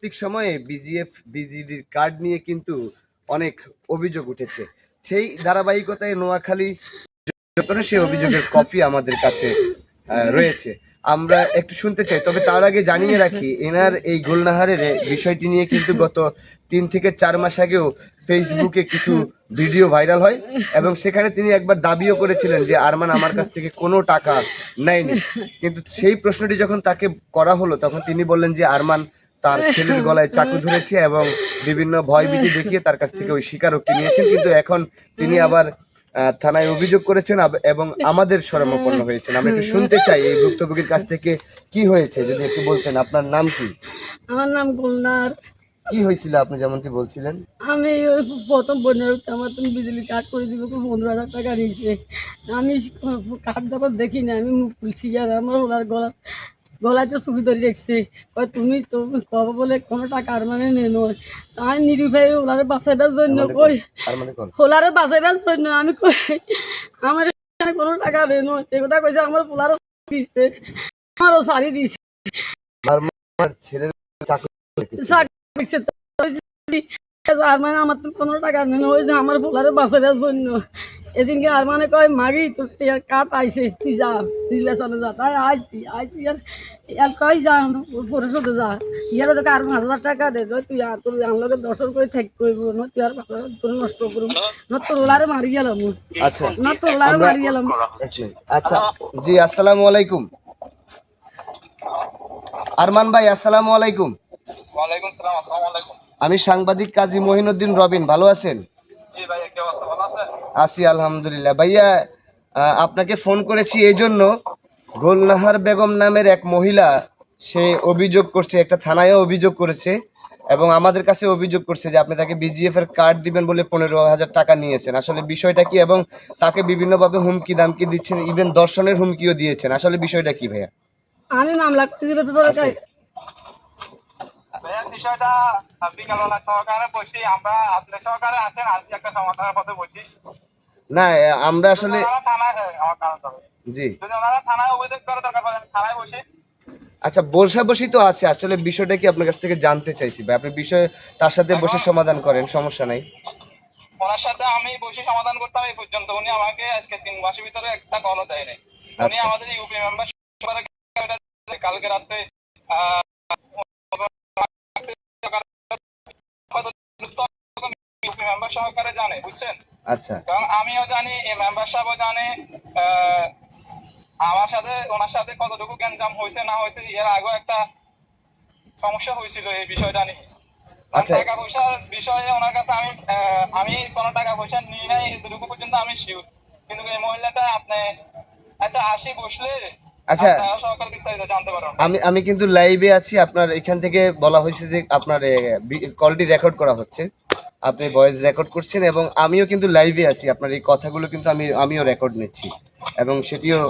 সাম্প্রতিক সময়ে VGF বিজিডির card নিয়ে কিন্তু অনেক অভিযোগ উঠেছে। সেই ধারাবাহিকতায় নোয়াখালী সেই অভিযোগের কপি আমাদের কাছে রয়েছে। আমরা একটু শুনতে চাই, তবে তার আগে জানিয়ে রাখি, এনার এই গোলনাহারের বিষয়টি নিয়ে কিন্তু গত তিন থেকে চার মাস আগেও ফেসবুকে কিছু ভিডিও ভাইরাল হয় এবং সেখানে তিনি একবার দাবিও করেছিলেন যে, আরমান, আমার কাছ থেকে কোনো টাকা নেয়নি। কিন্তু সেই প্রশ্নটি যখন তাকে করা হলো, তখন তিনি বললেন যে, আরমান তার ছেলের গলায় চাকু ধরেছে এবং বিভিন্ন ভয়ভীতি দেখিয়ে তার কাছ থেকে ওই স্বীকারোক্তি নিয়েছেন। কিন্তু এখন তিনি আবার থানায় অভিযোগ করেছেন এবং আমাদের শরণাপন্ন হয়েছেন। আমরা একটু শুনতে চাই এই ভুক্তভোগীর কাছ থেকে কি হয়েছে যদি একটু বলতেন। আপনার নাম কি? আমার নাম গুলনার। কি হয়েছিল আপনি যেমনটি বলছিলেন? আমি ওই প্রথম বোনের আমার তুমি বিজলি কার্ড করে দিব পনেরো হাজার টাকা নিয়েছে। আমি কার্ড যখন দেখি না আমি মুখ খুলছি আর আমার ওনার গলা গলায় তো ধরে রেখেছে। কয় তুমি তো কবে বলে কোনো টাকা আর মানে নেই নয়। আমি নিরুপায় ওনার বাসাটার জন্য কই? আর মানে কোন? জন্য আমি কই? আমার কোনো টাকা নেই নয়। এ কথা কইছে আমার পোলারও দিচ্ছে আমারও শাড়ি দিছে। আমার মানে আমার তো কোনো টাকা নেই ওই যে আমার পোলারে বাঁচাবার জন্য। এদিনকে আর মানে কয় মাগি তোর টিয়ার কাট আইছে তুই যা রিলেশনে যা। তাই আইসি আইসি আর আর কই যা পরিশোধে যা। ইয়ার ওদেরকে আর পাঁচ হাজার টাকা দে তুই আর তোর আমাকে দর্শন করে থাক করব না তুই আর তোর নষ্ট করব না তোর ওলারে মারি গেলাম আচ্ছা না তোর ওলারে মারি গেলাম আচ্ছা জি আসসালামু আলাইকুম। আরমান ভাই আসসালামু আলাইকুম। ওয়ালাইকুম সালাম আসসালামু আলাইকুম। আমি সাংবাদিক কাজী মহিনুদ্দিন রবিন ভালো আছেন? জি ভাই কি অবস্থা ভালো আছি আলহামদুলিল্লাহ। ভাইয়া আপনাকে ফোন করেছি এই জন্য। গোলনাহার বেগম নামের এক মহিলা সে অভিযোগ করছে একটা থানায় অভিযোগ করেছে এবং আমাদের কাছে অভিযোগ করছে যে আপনি তাকে বিজিএফ এর কার্ড দিবেন বলে পনেরো হাজার টাকা নিয়েছেন। আসলে বিষয়টা কি এবং তাকে বিভিন্নভাবে হুমকি দামকি দিচ্ছেন ইভেন দর্শনের হুমকিও দিয়েছেন। আসলে বিষয়টা কি ভাইয়া? আমি মামলা বিষয়টা বিকালবেলা সহকারে? বসি আমরা আপনি সহকারে আছেন আজকে একটা সমাধানের পথে বসি। না আমরা আসলে জি। আচ্ছা বসা। বসি তো আছে। আসলে বিষয়টা কি আপনার কাছ থেকে জানতে চাইছি ভাই। আপনি বিষয় তার সাথে বসে সমাধান করেন সমস্যা নাই। ওনার সাথে আমি বসে সমাধান করতাম এই পর্যন্ত। উনি আমাকে আজকে তিন মাসের ভিতরে একটা কলও দেয় নাই উনি আচ্ছা। আমাদের ইউপি মেম্বার কালকে রাত্রে সহকারে জানে বুঝছেন? আচ্ছা। এবং আমিও জানি এই মেম্বার সাহেবও জানে আমার সাথে ওনার সাথে কতটুকু গ্যাঞ্জাম হয়েছে না হয়েছে এর আগেও একটা সমস্যা হয়েছিল এই বিষয়টা নিয়ে। আচ্ছা। টাকা পয়সার বিষয়ে ওনার কাছে আমি আমি কোনো টাকা পয়সা নিই নাই এতটুকু পর্যন্ত আমি শিওর কিন্তু এই মহিলাটা আপনি আচ্ছা আসি বসলে আচ্ছা। সহকারে জানতে পারবেন আমি আমি কিন্তু লাইভে আছি আপনার এখান থেকে বলা হয়েছে যে আপনার কলটি রেকর্ড করা হচ্ছে। আপনি ভয়েস রেকর্ড করছেন এবং আমিও কিন্তু লাইভে আছি। আপনার এই কথাগুলো কিন্তু আমি আমিও রেকর্ড নিচ্ছি। এবং সেটিও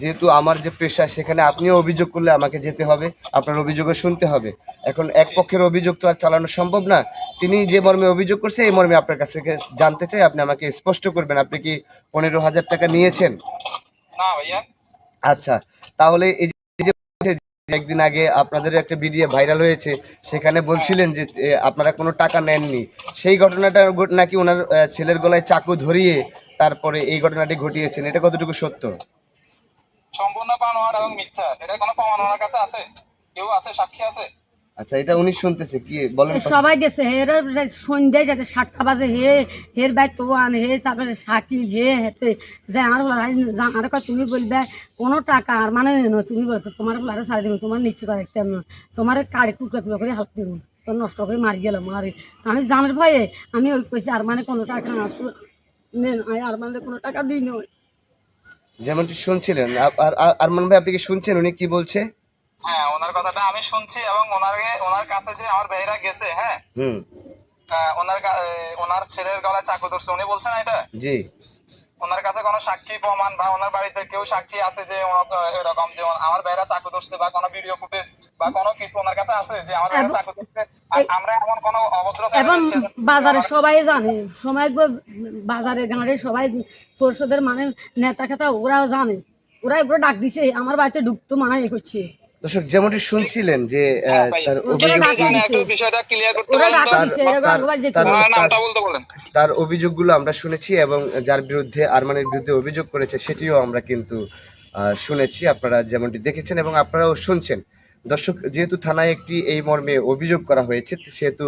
যেহেতু আমার যে পেশা সেখানে আপনিও অভিযোগ করলে আমাকে যেতে হবে আপনার অভিযোগও শুনতে হবে। এখন এক পক্ষের অভিযোগ তো আর চালানো সম্ভব না। তিনি যে মর্মে অভিযোগ করছে এই মর্মে আপনার কাছ থেকে জানতে চাই আপনি আমাকে স্পষ্ট করবেন। আপনি কি পনেরো হাজার টাকা নিয়েছেন? আচ্ছা তাহলে এই একদিন আগে আপনাদের একটা ভিডিও ভাইরাল হয়েছে, সেখানে বলছিলেন যে আপনারা কোনো টাকা নেননি। সেই ঘটনাটা নাকি ওনার ছেলের গলায় চাকু ধরিয়ে তারপরে এই ঘটনাটি ঘটিয়েছেন? এটা কতটুকু সত্য? সম্পূর্ণ বানোয়ার এবং মিথ্যা। এটা কোনো প্রমাণ ওনার কাছে আছে? কেউ আছে, সাক্ষী আছে? আচ্ছা এটা উনি শুনতেছে কি বলেন সবাই গেছে হের সন্ধ্যায় যাতে সাতটা বাজে হে হের তো আন হে তারপরে শাকিল হে হেতে যে আমার আর তুমি বলবে কোনো টাকা আর মানে তুমি বলতো তোমার বলারে সারি দেবো তোমার নিশ্চয়তা দেখতাম না তোমার কাড়ি কুকা কুকা করে হাত দেবো তোর নষ্ট করে মারি গেলাম মারি আমি জানের ভয়ে আমি ওই কইছি আর মানে কোনো টাকা নেন আর মানে কোনো টাকা দিই নয় যেমনটি শুনছিলেন আর আর- আরমান ভাই আপনি কি শুনছেন? উনি কি বলছে? হ্যাঁ ওনার কথাটা আমি শুনছি এবং ওনাকে ওনার কাছে যে আমার ভাইরা গেছে হ্যাঁ? হুম। ওনার ওনার ছেলের গলায় চাকু ধরছে উনি বলছেন এটা? জি। ওনার কাছে কোনো সাক্ষী প্রমাণ বা ওনার বাড়িতে কেউ সাক্ষী আছে যে এরকম যে আমার ভাইরা চাকু ধরছে বা কোনো ভিডিও ফুটেজ বা কোনো কিছু ওনার কাছে আছে যে আমার ভাইরা চাকু ধরছে? আর আমরা এমন কোনো অভদ্র এবং বাজারে সবাই জানে সবাই বাজারে গাঁড়ে সবাই পরিষদের মানে নেতা খেতা ওরাও জানে। ওরা এগুলো ডাক দিছে আমার বাড়িতে ঢুকতো মানাই করছে। দর্শক যেমনটি শুনছিলেন যে হ্যাঁ। তার অভিযোগ তার- অভিযোগগুলো আমরা শুনেছি এবং যার বিরুদ্ধে আরমানের বিরুদ্ধে অভিযোগ করেছে সেটিও আমরা কিন্তু আহ, শুনেছি। আপনারা যেমনটি দেখেছেন এবং আপনারাও শুনছেন। দর্শক যেহেতু থানায় একটি এই মর্মে অভিযোগ করা হয়েছে সেহেতু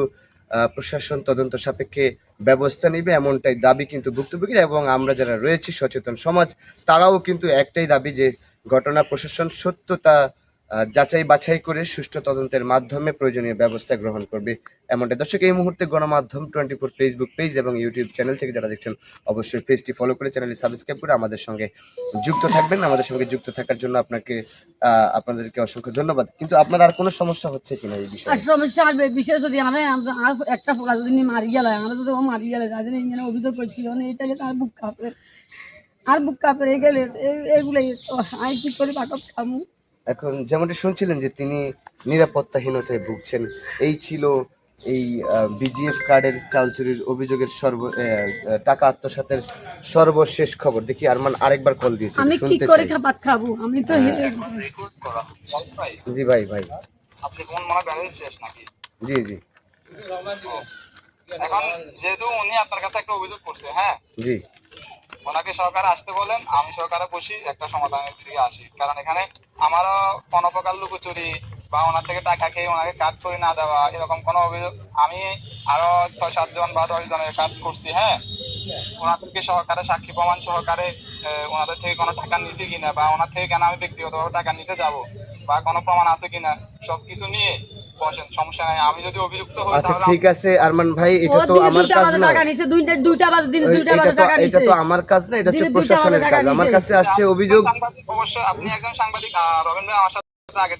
আহ, প্রশাসন তদন্ত সাপেক্ষে ব্যবস্থা নেবে এমনটাই দাবি কিন্তু ভুক্তভোগী এবং আমরা যারা রয়েছি সচেতন সমাজ তারাও কিন্তু একটাই দাবি যে ঘটনা প্রশাসন সত্যতা যাচাই বাছাই করে সুষ্ঠু তদন্তের মাধ্যমে প্রয়োজনীয় ব্যবস্থা গ্রহণ করবে। এমনটা দর্শক, এই মুহূর্তে গণমাধ্যম টোয়েন্টি ফোর ফেসবুক পেজ এবং ইউটিউব চ্যানেল থেকে যারা দেখছেন, অবশ্যই পেজটি ফলো করে চ্যানেলটি সাবস্ক্রাইব করে আমাদের সঙ্গে যুক্ত থাকবেন। আমাদের সঙ্গে যুক্ত থাকার জন্য আপনাকে আপনাদেরকে অসংখ্য ধন্যবাদ। কিন্তু আপনার আর কোনো সমস্যা হচ্ছে কিনা এই বিষয়ে? সমস্যা আসবে বিশেষ যদি আমরা আর একটা ফোলা যদি মারি গেলে আমরা যদি মারি গেলে জন্য ইঞ্জিনে অভিযোগ করছি মানে এটা আর বুক কাঁপে। আর বুক কাঁপে গেলে এগুলোই আমি কি করি বাকত খামু এখন যেমনটি শুনছিলেন যে তিনি নিরাপত্তাহীনতায় ভুগছেন এই ছিল এই বিজিএফ কার্ডের চালচুরির অভিযোগের সর্ব টাকা আত্মসাতের সর্বশেষ খবর। দেখি আরমান আরেকবার কল দিয়েছে আমি কি শুনতে করে চাই। খাবার খাব? আমি তো রেকর্ড করা ভাই জি ভাই ভাই। আপনি কোন মনে ব্যালেন্স শেষ নাকি? জি জি। এখন যেহেতু উনি আপনার কাছে একটা অভিযোগ করছে হ্যাঁ? জি। ওনাকে সরকারে আসতে বলেন, আমি সরকারে বসি, একটা সমাধানের দিকে আসি। কারণ এখানে আমারও কোনো প্রকার লুকোচুরি বা ওনার থেকে টাকা খেয়ে ওনাকে কাট করে না দেওয়া, এরকম কোনো অভিযোগ আমি আরও ছয় সাতজন বা দশ জনের কাট করছি হ্যাঁ? ওনাদেরকে সহকারে সাক্ষী প্রমাণ সহকারে ওনাদের থেকে কোনো টাকা নিছে কিনা বা ওনার থেকে কেন আমি ব্যক্তিগতভাবে টাকা নিতে যাব বা কোনো প্রমাণ আছে কিনা, সবকিছু নিয়ে বলেন সমস্যা নাই। আমি যদি অভিযুক্ত হই আচ্ছা ঠিক আছে আরমান ভাই এটা তো আমার কাজ না টাকা নিছে দুইটা দুইটা বাজে দিন দুইটা বাজে টাকা নিছে এটা তো আমার কাজ না এটা হচ্ছে প্রশাসনের কাজ। আমার কাছে আসছে অভিযোগ অবশ্য অবশ্যই আপনি একজন সাংবাদিক আহ, রবীন্দ্র ভাই আমার সাথে আগে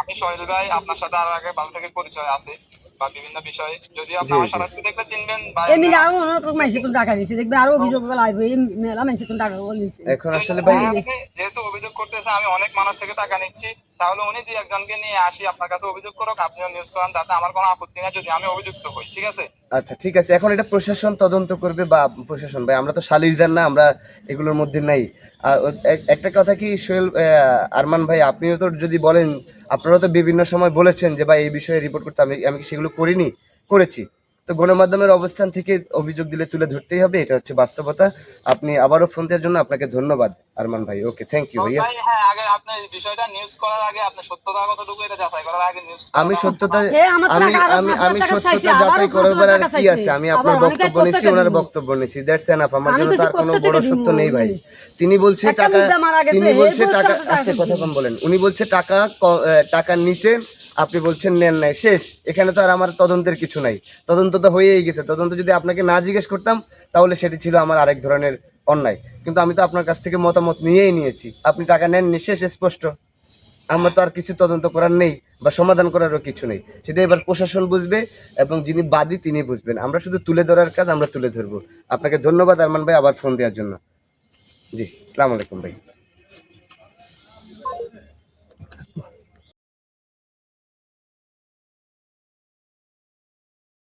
আমি সোহেল ভাই আপনার সাথে আরও আগে ভালো থেকে পরিচয় আছে। বা বিভিন্ন বিষয়ে। যদি আপনি আমার জি। দেখলে চিনবেন বা এমনি আরও অনেক মানুষের তুমি টাকা দিছে। দেখবে আরও অভিযোগগুলো এই মেলা মানুষের তুমি টাকা বলিছে এখন আসলে ভাই যেহেতু অভিযোগ করতেছে আমি অনেক মানুষ থেকে টাকা নিচ্ছি। তাহলে উনি দুই একজনকে নিয়ে আসি আপনার কাছে অভিযোগ করুক আপনিও নিউজ করান তাতে আমার কোনো আপত্তি নেই যদি আমি অভিযুক্ত হই ঠিক আছে? আচ্ছা ঠিক আছে। এখন এটা প্রশাসন তদন্ত করবে বা প্রশাসন? ভাই আমরা তো সালিশদার না আমরা এগুলোর মধ্যে নাই। আর একটা কথা কি সোহেল আহ, আরমান ভাই আপনিও তো যদি বলেন আপনারা তো বিভিন্ন সময় বলেছেন যে ভাই এই বিষয়ে রিপোর্ট করতে আমি আমি সেগুলো করিনি? করেছি। তো গণমাধ্যমের অবস্থান থেকে অভিযোগ দিলে তুলে ধরতেই হবে এটা হচ্ছে বাস্তবতা। আপনি আবারও ফোন দেওয়ার জন্য আপনাকে ধন্যবাদ আরমান ভাই। ওকে থ্যাংক ইউ ভাইয়া। ভাই হ্যাঁ আগে আপনি এই বিষয়টা নিউজ করার আগে আপনি সত্যতা কতটুকু এটা যাচাই করার আগে নিউজ আমি সত্যতা আমি আমি আমি সত্যতা যাচাই করার আর কি আছে? আমি আপনার বক্তব্য নিছি ওনার? বক্তব্য নিছি। দ্যাটস এনাফ আমার জন্য তার কোনো বড় সত্য নেই ভাই। তিনি বলছে টাকা তিনি বলছে টাকা আস্তে কথা কম বলেন। উনি বলছে টাকা টাকা নিছেন আপনি বলছেন নেন নাই শেষ। এখানে তো আর আমার তদন্তের কিছু নাই। তদন্ত তো হয়েই গেছে। তদন্ত যদি আপনাকে না জিজ্ঞেস করতাম তাহলে সেটি ছিল আমার আরেক ধরনের অন্যায়। কিন্তু আমি তো আপনার কাছ থেকে মতামত নিয়েই নিয়েছি। আপনি টাকা নেননি শেষ স্পষ্ট। আমার তো আর কিছু তদন্ত করার নেই বা সমাধান করারও কিছু নেই। সেটা এবার প্রশাসন বুঝবে এবং যিনি বাদী তিনি বুঝবেন। আমরা শুধু তুলে ধরার কাজ আমরা তুলে ধরবো। আপনাকে ধন্যবাদ আরমান ভাই আবার ফোন দেওয়ার জন্য। জি আসসালামু আলাইকুম ভাই